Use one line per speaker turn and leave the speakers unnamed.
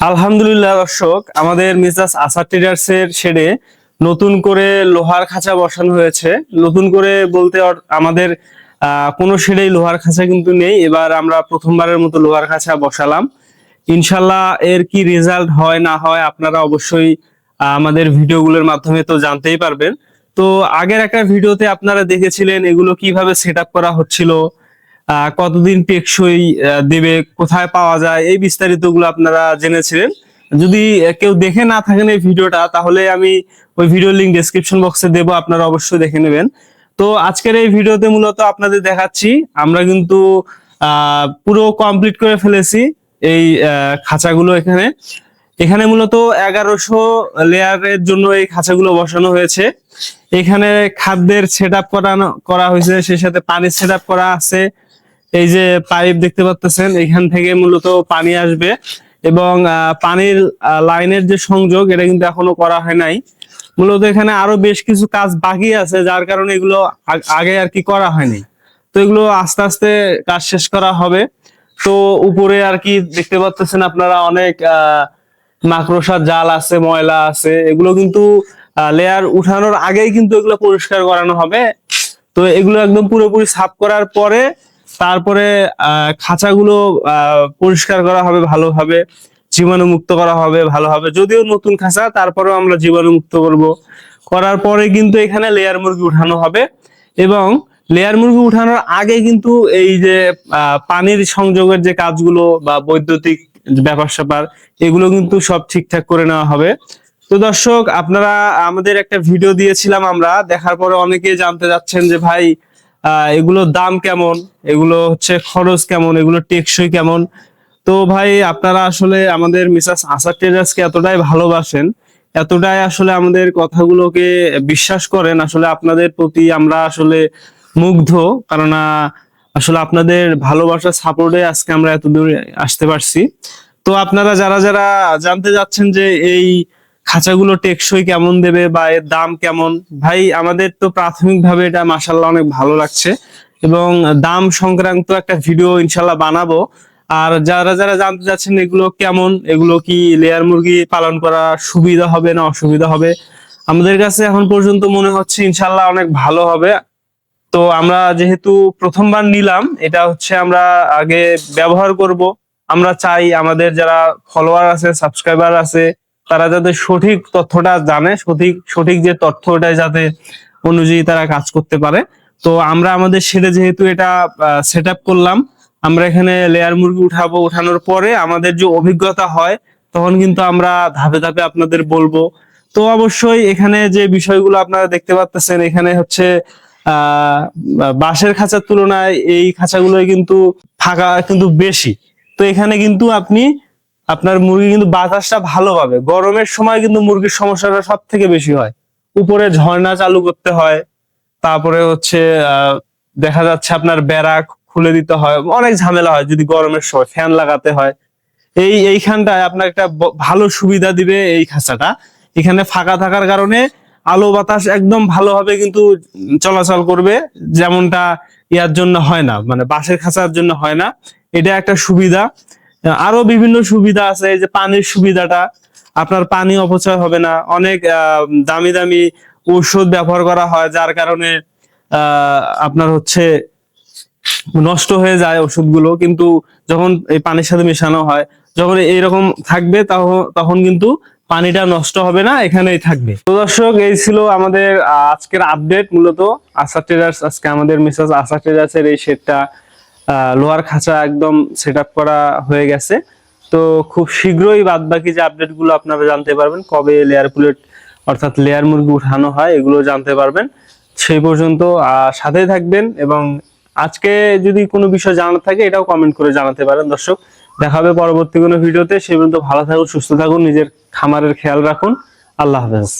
আলহামদুলিল্লাহ, দর্শক, আমাদের মিসাস আসার ট্রেডার্স এর শেডে নতুন করে লোহার খাঁচা বসানো হয়েছে। নতুন করে বলতে আমাদের কোনো শেডেই লোহার খাঁচা কিন্তু নেই। এবার আমরা প্রথমবারের মতো লোহার খাঁচা বসালাম। ইনশাল্লাহ এর কি রেজাল্ট হয়, না হয় আপনারা অবশ্যই আমাদের ভিডিওগুলোর মাধ্যমে তো জানতেই পারবেন। তো আগের একটা ভিডিওতে আপনারা দেখেছিলেন এগুলো কীভাবে সেট করা হচ্ছিল কতদিন টেকসই দেবে, কোথায় পাওয়া যায়, এই বিস্তারিতগুলো আপনারা জেনেছিলেন। যদি কেউ দেখে না থাকেন এই ভিডিওটা, তাহলে আমি ওই ভিডিও লিঙ্ক ডেসক্রিপশন বক্সে দেবো, আপনারা অবশ্যই দেখে নেবেন। তো আজকের এই ভিডিওতে মূলত আপনাদের দেখাচ্ছি, আমরা কিন্তু পুরো কমপ্লিট করে ফেলেছি এই খাঁচাগুলো এখানে। এখানে মূলত এগারোশো লেয়ারের জন্য এই খাঁচাগুলো বসানো হয়েছে। এখানে খাদ্যের সেট আপ করানো, করা হয়েছে, সেই সাথে পানির সেট আপ করা আছে। এই যে পাইপ দেখতে পাচ্ছেন এখান থেকে মূলত পানি আসবে এবং পানির লাইনের যে সংযোগ, এটা কিন্তু এখনও করা হয় নাই। মূলত এখানে আরও বেশ কিছু কাজ বাকি আছে, যার কারণে এগুলো আগে আর কি করা হয়নি। তো এগুলো আস্তে আস্তে কাজ শেষ করা হবে। তো উপরে আর কি দেখতে পাচ্ছেন আপনারা অনেক মাকড়সার জাল আছে, ময়লা আছে, এগুলো কিন্তু লেয়ার উঠানোর আগেই কিন্তু এগুলো পরিষ্কার করানো হবে। তো এগুলো একদম পুরোপুরি সাফ করার পরে তারপরে খাঁচাগুলো পরিষ্কার করা হবে, ভালোভাবে জীবাণুমুক্ত করা হবে ভালোভাবে যদিও নতুন খাঁচা, তারপরেও আমরা জীবাণুমুক্ত করব। করার পরে কিন্তু এখানে লেয়ার মুরগি উঠানো হবে এবং লেয়ার মুরগি উঠানোর আগে কিন্তু এই যে পানির সংযোগের যে কাজগুলো বা বৈদ্যুতিক ব্যাপার স্যাপার, এগুলো কিন্তু সব ঠিকঠাক করে নেওয়া হবে। তো দর্শক, আপনারা আমাদের একটা ভিডিও দিয়েছিলাম আমরা। দেখার পরে অনেকে জানতে যাচ্ছেন যে, ভাই এগুলোর দাম কেমন? এগুলো হচ্ছে খরচ কেমন? এগুলো টেকসই কেমন? তো ভাই, আপনারা আসলে আমাদের মিসাস আসার ট্রেডার্সকে এতটাই ভালোবাসেন, এতটাই আসলে আমাদের কথাগুলোকে বিশ্বাস করেন। আসলে আপনাদের প্রতি আমরা আসলে মুগ্ধ কেননা আসলে আপনাদের ভালোবাসার সাপোর্টে আজকে আমরা এত দূর আসতে পারছি। তো আপনারা যারা যারা জানতে যাচ্ছেন যে এই খাঁচাগুলো টেকসই কেমন দেবে বা এর দাম কেমন? ভাই, আমাদের তো প্রাথমিকভাবে এটা মাসাল্লাহ অনেক ভালো লাগছে এবং দাম সংক্রান্ত একটা ভিডিও ইনশাল্লাহ বানাবো। আর যারা যারা জানতে চাচ্ছেন এগুলো কেমন, এগুলো কি লেয়ার মুরগি পালন করা সুবিধা হবে না অসুবিধা হবে? আমাদের কাছে এখন পর্যন্ত মনে হচ্ছে ইনশাল্লাহ অনেক ভালো হবে। তো আমরা যেহেতু প্রথমবার নিলাম, এটা হচ্ছে আমরা আগে ব্যবহার করব। আমরা চাই আমাদের যারা ফলোয়ার আছে সাবস্ক্রাইবার আছে তারা যাতে সঠিক তথ্যটা জানে, সঠিক সঠিক যে তথ্যটা যাতে অনুযায়ী তারা কাজ করতে পারে। তো আমরা আমাদের সেটা যেহেতু এটা সেট করলাম, আমরা এখানে লেয়ার মুরগি উঠাবো, উঠানোর পরে আমাদের যে অভিজ্ঞতা হয়, তখন কিন্তু আমরা ধাপে ধাপে আপনাদের বলব। তো অবশ্যই এখানে যে বিষয়গুলো আপনারা দেখতে পাচ্ছেন এখানে হচ্ছে বাঁশের খাঁচার তুলনায় এই খাঁচাগুলোই কিন্তু ফাঁকা, কিন্তু বেশি। তো এখানে কিন্তু আপনি আপনার মুরগি কিন্তু বাতাসটা ভালো পাবে। গরমের সময় কিন্তু মুরগির সমস্যাটা সব থেকে বেশি হয়। উপরে ঝর্ণা চালু করতে হয়, তারপরে হচ্ছে দেখা যাচ্ছে আপনার বেড়া খুলে দিতে হয়, অনেক ঝামেলা হয় যদি গরমের সময় ফ্যান লাগাতে হয়। এই, এইখানটায় আপনার একটা ভালো সুবিধা দিবে এই খাঁচাটা। এখানে ফাঁকা থাকার কারণে আলো বাতাস একদম ভালোভাবে কিন্তু চলাচল করবে, যেমনটা ইয়ার জন্য হয় না মানে বাঁশের খাঁচার জন্য হয় না। এটা একটা সুবিধা। আরও বিভিন্ন সুবিধা আছে যে পানির সুবিধাটা। আপনার পানি অপচয় হবে না। অনেক দামি দামি ঔষধ ব্যবহার করা হয়, যার কারণে আপনার হচ্ছে নষ্ট হয়ে যায় ওষুধগুলো কিন্তু যখন এই পানির সাথে মেশানো হয়, যখন এইরকম থাকবে তখন- কিন্তু পানিটা নষ্ট হবে না, এখানেই থাকবে। তো দর্শক, এই ছিল আমাদের আজকের আপডেট মূলত। আশা ট্রেডার্স আজকে আমাদের মিসেস আশা ট্রেডার্স এর এই শেডটা লোহার খাঁচা একদম সেট করা হয়ে গেছে। তো খুব শীঘ্রই বাদ বাকি যে আপডেটগুলো আপনারা জানতে পারবেন, কবে লেয়ার প্লেট অর্থাৎ লেয়ার মুরগি উঠানো হয়, এগুলো জানতে পারবেন। সেই পর্যন্ত সাথেই থাকবেন এবং আজকে যদি কোনো বিষয় জানার থাকে, এটাও কমেন্ট করে জানাতে পারেন দর্শক। দেখা হবে পরবর্তী কোনো ভিডিওতে। সেই পর্যন্ত ভালো থাকুন, সুস্থ থাকুন, নিজের খামারের খেয়াল রাখুন। আল্লাহ হাফেজ।